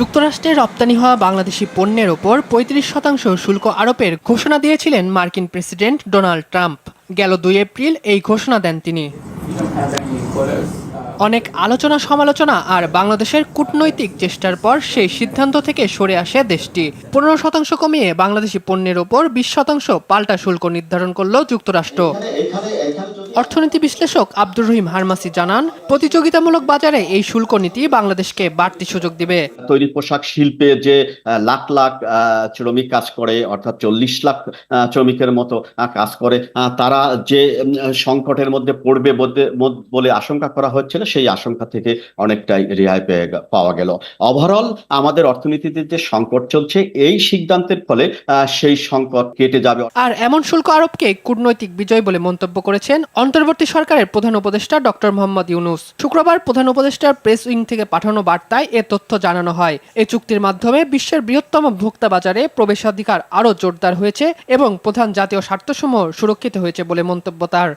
যুক্তরাষ্ট্রে রপ্তানি হওয়া বাংলাদেশি পণ্যের ওপর পঁয়ত্রিশ শতাংশ শুল্ক আরোপের ঘোষণা দিয়েছিলেন মার্কিন প্রেসিডেন্ট ডোনাল্ড ট্রাম্প। গেল দুই এপ্রিল এই ঘোষণা দেন তিনি। অনেক আলোচনা সমালোচনা আর বাংলাদেশের কূটনৈতিক চেষ্টার পর সেই সিদ্ধান্ত থেকে সরে আসে দেশটি। পনেরো শতাংশ কমিয়ে বাংলাদেশি পণ্যের ওপর বিশ শতাংশ পাল্টা শুল্ক নির্ধারণ করল যুক্তরাষ্ট্র। অর্থনীতি বিশ্লেষক আব্দুর রহিম হারমাসি জানান, প্রতিযোগিতামূলক বাজারে এই শুল্ক নীতি বাংলাদেশকে বাড়তি সুযোগ দিবে। তৈরি পোশাক শিল্পে যে লাখ লাখ শ্রমিক কাজ করে, অর্থাৎ চল্লিশ লাখ শ্রমিকের মতো কাজ করে তারা যে সংকটের মধ্যে পড়বে বলে আশঙ্কা করা হচ্ছিল সেই আশঙ্কা থেকে অনেকটাই রেহাই পাওয়া গেল। ওভারঅল আমাদের অর্থনীতিতে যে সংকট চলছে, এই সিদ্ধান্তের ফলে সেই সংকট কেটে যাবে। আর এমন শুল্ক আরোপকে কূটনৈতিক বিজয় বলে মন্তব্য করেছেন অন্তর্বর্তী সরকারের প্রধান উপদেষ্টা ডক্টর মোহাম্মদ ইউনুস। শুক্রবার প্রধান উপদেষ্টার প্রেস উইং থেকে পাঠানো বার্তায় এ তথ্য জানানো হয়। এই চুক্তির মাধ্যমে বিশ্বের বৃহত্তম ভোক্তা বাজারে প্রবেশাধিকার আরও জোরদার হয়েছে এবং প্রধান জাতীয় স্বার্থসমূহ সুরক্ষিত হয়েছে বলে মন্তব্য তার।